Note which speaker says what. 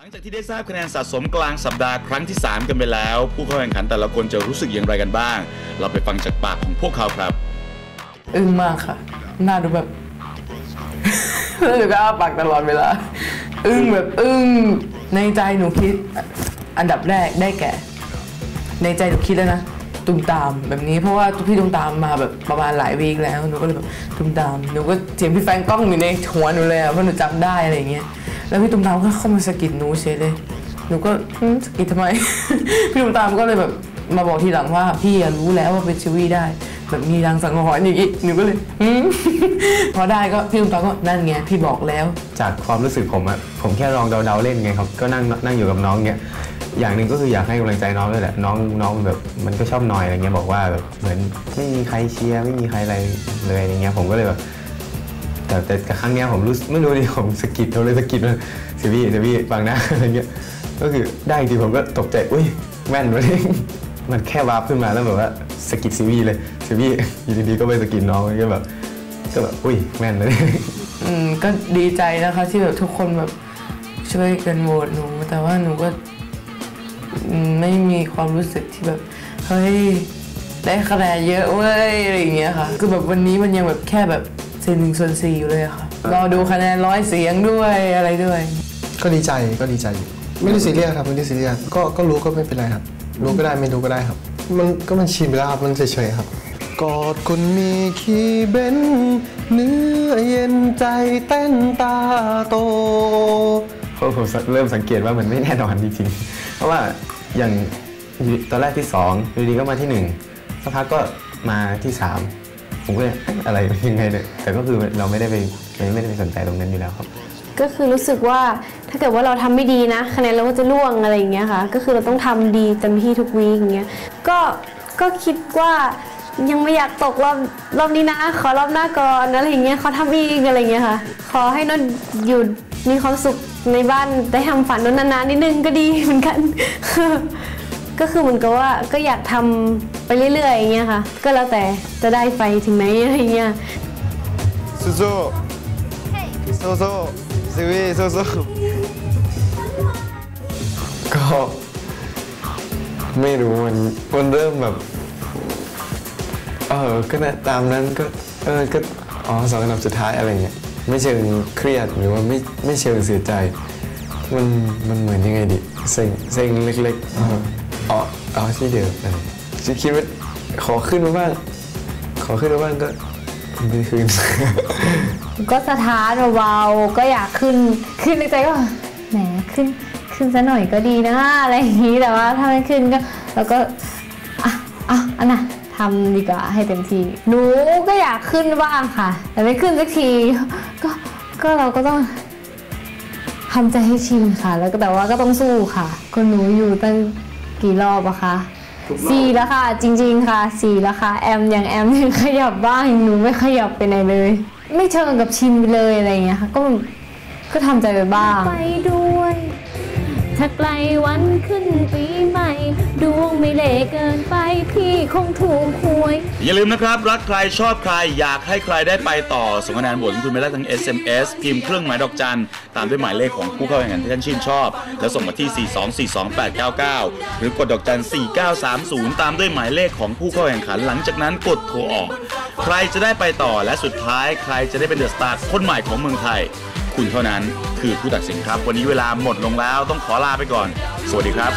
Speaker 1: หลังจากที่ได้ทราบคะแนนสะสมกลางสัปดาห์ครั้งที่ 3 กันไปแล้ว ผู้เข้าแข่งขันแต่ละคนจะรู้สึกอย่างไรกันบ้าง เราไปฟังจากปากของพวกเขาครับ
Speaker 2: อึ้งมากค่ะ หน้าดูแบบแล้วก็อ้าปากตลอดเวลา อึ้งแบบอึ้ง ในใจหนูคิด อันดับแรกได้แก่ ในใจหนูคิดแล้วนะ ตุมตามแบบนี้ เพราะว่าพี่ตุมตามมาแบบประมาณหลายวีคแล้ว หนูก็เลยแบบตุมตาม หนูก็เสียงพี่แฟนกล้องอยู่ในหัวหนูเลยอะเพราะหนูจำได้อะไรอย่างเงี้ย แล้วพี่ตุ้มตามก็เข้ามาสะกิดหนูเฉยเลยหนูก็สะกิดทำไม พี่ตุ้มตามก็เลยแบบมาบอกทีหลังว่าพี่รู้แล้วว่าเป็นชิวี่ได้แบบมีรางสังหรณ์อย่างงี้หนูก็เลยพอได้ก็พี่ตุ้มตามก็นั่นไงพี่บอกแล้ว
Speaker 3: จากความรู้สึกผมอะผมแค่ลองเดาๆเล่นไงครับก็นั่งนั่งอยู่กับน้องเงี้ยอย่างหนึ่งก็คืออยากให้กำลังใจน้องด้วยแหละน้องน้องแบบมันก็ชอบนอยอะไรเงี้ยบอกว่าแบบเหมือนไม่มีใครเชียร์ไม่มีใครอะไรเลยอย่างเงี้ยผมก็เลยแบบ แต่แต่ครั้งเนี้ยผมรู้ไม่รู้ดิผมสะกิดเขาเลยสะกิดมันสิพี่สิพี่ฟังนะอะไรเงี้ยก็คือได้จริงผมก็ตกใจอุ้ยแม่นวะเนี่ยมันแค่วาร์ปขึ้นมาแล้วแบบว่าสกิดซีวีเลยซีวีอยู่ดีๆก็ไปสกิดน้องก็แบบก็แบบอุ้ยแม่นเลย
Speaker 2: อืมก็ดีใจนะคะที่แบบทุกคนแบบช่วยกันโหวตหนู แต่ว่าหนูก็ไม่มีความรู้สึกที่แบบเฮ้ยได้คะแนนเยอะเว้ยอะไรอย่างเงี้ยค่ะคือแบบวันนี้มันยังแบบแค่แบบ เซนหนึ่งส่วนสี่อยู่เลยอะค่ะรอดูคะแนนร้อยเสียงด้วยอะไรด้วย
Speaker 4: ก็ดีใจก็ดีใจอยู่ไม่ได้ซีเรียสครับไม่ได้ซีเรียสก็ก็รู้ก็ไม่เป็นไรครับ รู้ก็ได้ไม่รู้ก็ได้ครับ มันก็มันชินไปแล้วครับมันเฉยๆครับกอดคนมีขี้เบ้นเนื้อเย็นใจเต้นตาโต
Speaker 3: เพราะผมเริ่มสังเกตว่ามันไม่แน่นอนจริงๆ เพราะว่าอย่างตอนแรกที่สองอยู่ดีก็มาที่หนึ่งสักพักก็มาที่สาม ผมก็อะไรยังไงเนี่ยแต่ก็คือเราไม่ได้ไปไม่ได้ไปสนใจตรงนั้นอยู่แล้วครับ
Speaker 5: ก็คือรู้สึกว่าถ้าเกิดว่าเราทำไม่ดีนะคะแนนเราก็จะล่วงอะไรอย่างเงี้ยค่ะ ก็คือเราต้องทำดีเต็มที่ทุกวีคอย่างเงี้ยก็ก็คิดว่ายังไม่อยากตกรอบรอบนี้นะ ขอรอบหน้าก่อนอะไรอย่างเงี้ยขอทำอีกอะไรอย่างเงี้ยค่ะ ขอให้นนอยู่มีความสุขในบ้านได้ทำฝันนนนานๆนิดนึงก็ดีเหมือนกัน ก็คือเหมือนกับว่าก็อยากทำไปเรื่อยๆอย่างเงี้ยค่ะ ก็แล้วแต่จะได้ไปถึงไหนอะไรอย่างเงี้ย
Speaker 4: สู้ๆสู้ๆซีวีสู้ๆ
Speaker 3: ก็ไม่รู้มันมันเริ่มแบบเออก็นะตามนั้นก็เออก็อ๋อสองอันดับสุดท้ายอะไรเงี้ยไม่เชิงเครียดหรือว่าไม่ไม่เชิงเสียใจ มันมันเหมือนยังไงดิเซ็งเซ็งเล็กๆเอออ๋อที่เดิมอะไรจะคิดว่าขอขึ้นมาบ้างขอขึ้นมาบ้างก็ไม่ขึ้น
Speaker 6: ก็สถานเบาๆก็อยากขึ้นขึ้นในใจก็แหมขึ้นขึ้นซะหน่อยก็ดีนะอะไรอย่างนี้แต่ว่าถ้าไม่ขึ้นก็เราก็อะอะอันน่ะทำดีกว่าให้เต็มที่หนูก็อยากขึ้นบ้างค่ะ แต่ไม่ขึ้นสักทีก็ก็เราก็ต้องทำใจให้ชินค่ะ แล้วก็แต่ว่าก็ต้องสู้ค่ะก็หนูอยู่ตั้ง กี่รอบอะคะสี่แล้วค่ะ จริง ๆ ค่ะสี่แล้วค่ะ แอมอย่างแอมยังขยับบ้างอย่างหนูไม่ขยับไปไหนเลย ไม่เชิงกับชินไปเลยอะไรอย่างเงี้ยค่ะ ก็ก็ทำใจไปบ้าง
Speaker 7: ไปด้วย ถ้าไกลวันขึ้นปีใหม่ ดวงไม่เล่เกินไปพี่คงถูกหวย
Speaker 1: อย่าลืมนะครับ รักใครชอบใครอยากให้ใครได้ไปต่อส่งคะแนนโหวตของคุณไปได้ทั้ง SMS พิมพ์เครื่องหมายดอกจัน ตามด้วยหมายเลขของผู้เข้าแข่งขันที่ท่านชื่นชอบ แล้วส่งมาที่ 4242899 หรือกดดอกจัน 4930 ตามด้วยหมายเลขของผู้เข้าแข่งขันหลังจากนั้นกดโทรออก ใครจะได้ไปต่อและสุดท้ายใครจะได้เป็นเดอะสตาร์คนใหม่ของเมืองไทย คุณเท่านั้นคือผู้ตัดสินครับ วันนี้เวลาหมดลงแล้วต้องขอลาไปก่อน สวัสดีครับ